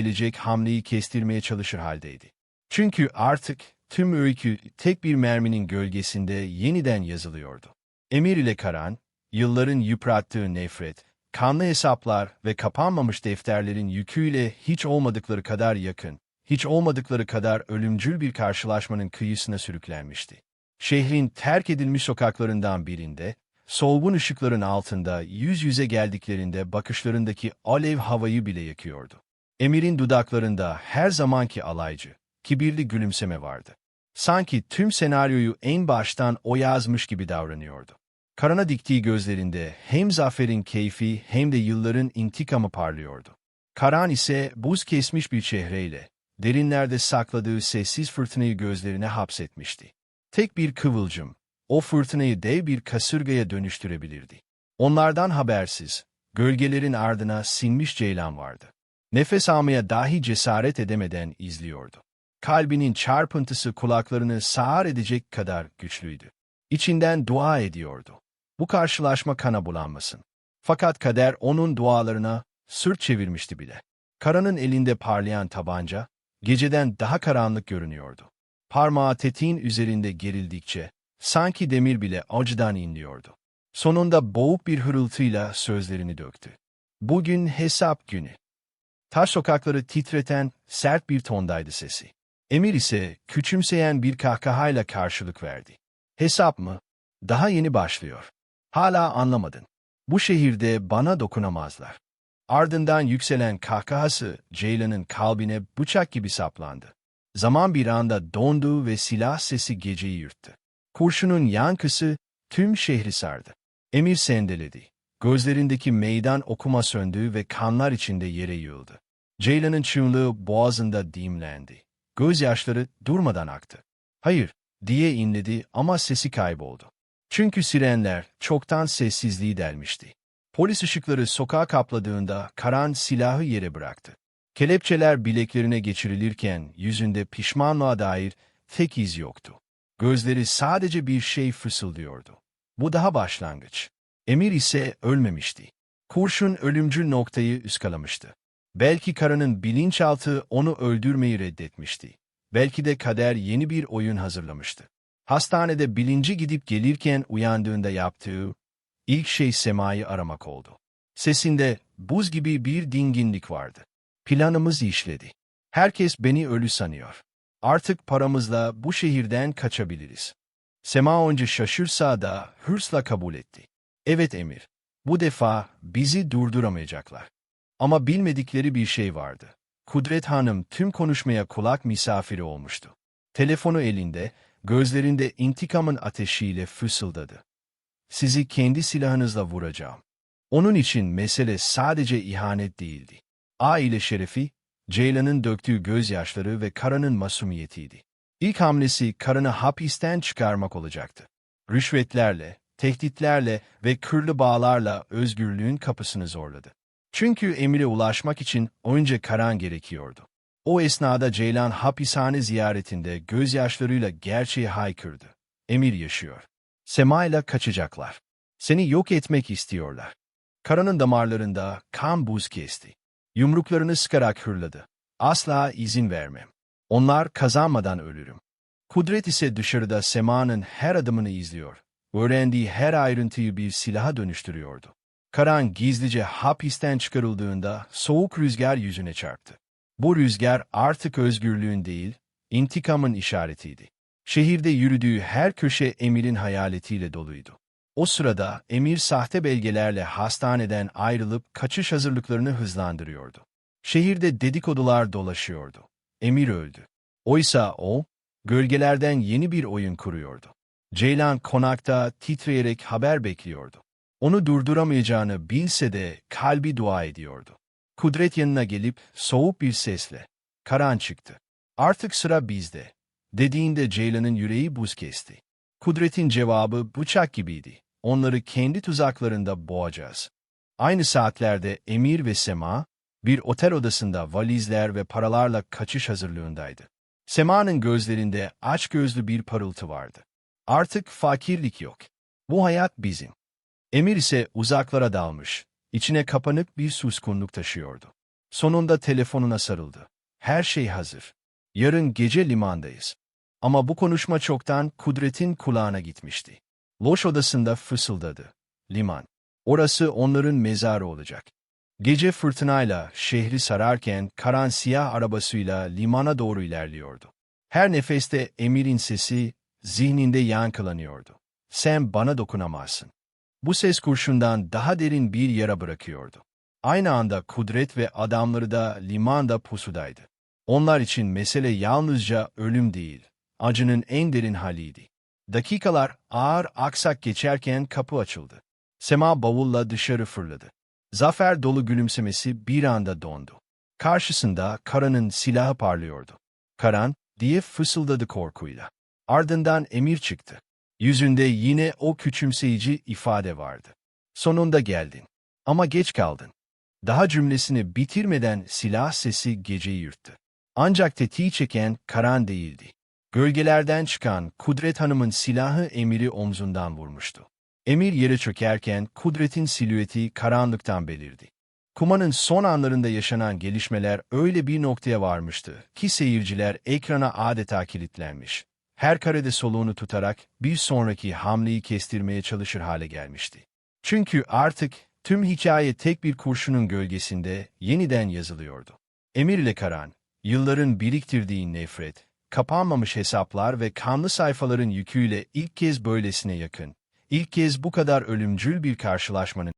gelecek hamleyi kestirmeye çalışır haldeydi. Çünkü artık tüm öykü tek bir merminin gölgesinde yeniden yazılıyordu. Emir ile Karan, yılların yıprattığı nefret, kanlı hesaplar ve kapanmamış defterlerin yüküyle hiç olmadıkları kadar yakın, hiç olmadıkları kadar ölümcül bir karşılaşmanın kıyısına sürüklenmişti. Şehrin terk edilmiş sokaklarından birinde, solgun ışıkların altında yüz yüze geldiklerinde bakışlarındaki alev havayı bile yakıyordu. Emir'in dudaklarında her zamanki alaycı, kibirli gülümseme vardı. Sanki tüm senaryoyu en baştan o yazmış gibi davranıyordu. Karana diktiği gözlerinde hem zaferin keyfi hem de yılların intikamı parlıyordu. Karan ise buz kesmiş bir çehreyle, derinlerde sakladığı sessiz fırtınayı gözlerine hapsetmişti. Tek bir kıvılcım, o fırtınayı dev bir kasırgaya dönüştürebilirdi. Onlardan habersiz, gölgelerin ardına sinmiş ceylan vardı. Nefes almaya dahi cesaret edemeden izliyordu. Kalbinin çarpıntısı kulaklarını sağır edecek kadar güçlüydü. İçinden dua ediyordu. Bu karşılaşma kana bulanmasın. Fakat kader onun dualarına sırt çevirmişti bile. Karanın elinde parlayan tabanca, geceden daha karanlık görünüyordu. Parmağı tetiğin üzerinde gerildikçe, sanki demir bile acıdan inliyordu. Sonunda boğuk bir hırıltıyla sözlerini döktü. Bugün hesap günü. Taş sokakları titreten sert bir tondaydı sesi. Emir ise küçümseyen bir kahkahayla karşılık verdi. Hesap mı? Daha yeni başlıyor. Hala anlamadın. Bu şehirde bana dokunamazlar. Ardından yükselen kahkahası Ceylan'ın kalbine bıçak gibi saplandı. Zaman bir anda dondu ve silah sesi geceyi yırttı. Kurşunun yankısı tüm şehri sardı. Emir sendeledi. Gözlerindeki meydan okuma söndü ve kanlar içinde yere yığıldı. Ceylan'ın çığlığı boğazında dimlendi. Gözyaşları durmadan aktı. Hayır, diye inledi ama sesi kayboldu. Çünkü sirenler çoktan sessizliği delmişti. Polis ışıkları sokağa kapladığında Karan silahı yere bıraktı. Kelepçeler bileklerine geçirilirken yüzünde pişmanlığa dair tek iz yoktu. Gözleri sadece bir şey fısıldıyordu. Bu daha başlangıç. Emir ise ölmemişti. Kurşun ölümcül noktayı ıskalamıştı. Belki karının bilinçaltı onu öldürmeyi reddetmişti. Belki de kader yeni bir oyun hazırlamıştı. Hastanede bilinci gidip gelirken uyandığında yaptığı ilk şey Sema'yı aramak oldu. Sesinde buz gibi bir dinginlik vardı. Planımız işledi. Herkes beni ölü sanıyor. Artık paramızla bu şehirden kaçabiliriz. Sema önce şaşırsa da hırsla kabul etti. Evet Emir, bu defa bizi durduramayacaklar. Ama bilmedikleri bir şey vardı. Kudret Hanım tüm konuşmaya kulak misafiri olmuştu. Telefonu elinde, gözlerinde intikamın ateşiyle fısıldadı. Sizi kendi silahınızla vuracağım. Onun için mesele sadece ihanet değildi. Aile şerefi, Ceylan'ın döktüğü gözyaşları ve Kara'nın masumiyetiydi. İlk hamlesi Kara'nı hapisten çıkarmak olacaktı. Rüşvetlerle, tehditlerle ve kırlı bağlarla özgürlüğün kapısını zorladı. Çünkü emire ulaşmak için önce Karan gerekiyordu. O esnada Ceylan hapishane ziyaretinde gözyaşlarıyla gerçeği haykırdı. Emir yaşıyor. Sema ile kaçacaklar. Seni yok etmek istiyorlar. Karanın damarlarında kan buz kesti. Yumruklarını sıkarak hırladı. Asla izin vermem. Onlar kazanmadan ölürüm. Kudret ise dışarıda Sema'nın her adımını izliyor. Öğrendiği her ayrıntıyı bir silaha dönüştürüyordu. Karan gizlice hapisten çıkarıldığında soğuk rüzgar yüzüne çarptı. Bu rüzgar artık özgürlüğün değil, intikamın işaretiydi. Şehirde yürüdüğü her köşe Emir'in hayaletiyle doluydu. O sırada Emir sahte belgelerle hastaneden ayrılıp kaçış hazırlıklarını hızlandırıyordu. Şehirde dedikodular dolaşıyordu. Emir öldü. Oysa o, gölgelerden yeni bir oyun kuruyordu. Ceylan konakta titreyerek haber bekliyordu. Onu durduramayacağını bilse de kalbi dua ediyordu. Kudret yanına gelip soğuk bir sesle, Karan çıktı. Artık sıra bizde, dediğinde Ceylan'ın yüreği buz kesti. Kudret'in cevabı bıçak gibiydi. Onları kendi tuzaklarında boğacağız. Aynı saatlerde Emir ve Sema, bir otel odasında valizler ve paralarla kaçış hazırlığındaydı. Sema'nın gözlerinde açgözlü bir parıltı vardı. Artık fakirlik yok. Bu hayat bizim. Emir ise uzaklara dalmış, içine kapanık bir suskunluk taşıyordu. Sonunda telefonuna sarıldı. Her şey hazır. Yarın gece limandayız. Ama bu konuşma çoktan Kudret'in kulağına gitmişti. Loş odasında fısıldadı. Liman. Orası onların mezarı olacak. Gece fırtınayla şehri sararken Karan siyah arabasıyla limana doğru ilerliyordu. Her nefeste Emir'in sesi zihninde yankılanıyordu. Sen bana dokunamazsın. Bu ses kurşundan daha derin bir yara bırakıyordu. Aynı anda Kudret ve adamları da limanda pusudaydı. Onlar için mesele yalnızca ölüm değil, acının en derin haliydi. Dakikalar ağır aksak geçerken kapı açıldı. Sema bavulla dışarı fırladı. Zafer dolu gülümsemesi bir anda dondu. Karşısında Karan'ın silahı parlıyordu. Karan, diye fısıldadı korkuyla. Ardından Emir çıktı. Yüzünde yine o küçümseyici ifade vardı. Sonunda geldin. Ama geç kaldın. Daha cümlesini bitirmeden silah sesi geceyi yırttı. Ancak tetiği çeken Karan değildi. Gölgelerden çıkan Kudret Hanım'ın silahı Emir'i omzundan vurmuştu. Emir yere çökerken Kudret'in silüeti karanlıktan belirdi. Kumanın son anlarında yaşanan gelişmeler öyle bir noktaya varmıştı ki seyirciler ekrana adeta kilitlenmiş. Her karede soluğunu tutarak bir sonraki hamleyi kestirmeye çalışır hale gelmişti. Çünkü artık tüm hikaye tek bir kurşunun gölgesinde yeniden yazılıyordu. Emir ile Karan, yılların biriktirdiği nefret, kapanmamış hesaplar ve kanlı sayfaların yüküyle ilk kez böylesine yakın, ilk kez bu kadar ölümcül bir karşılaşmanın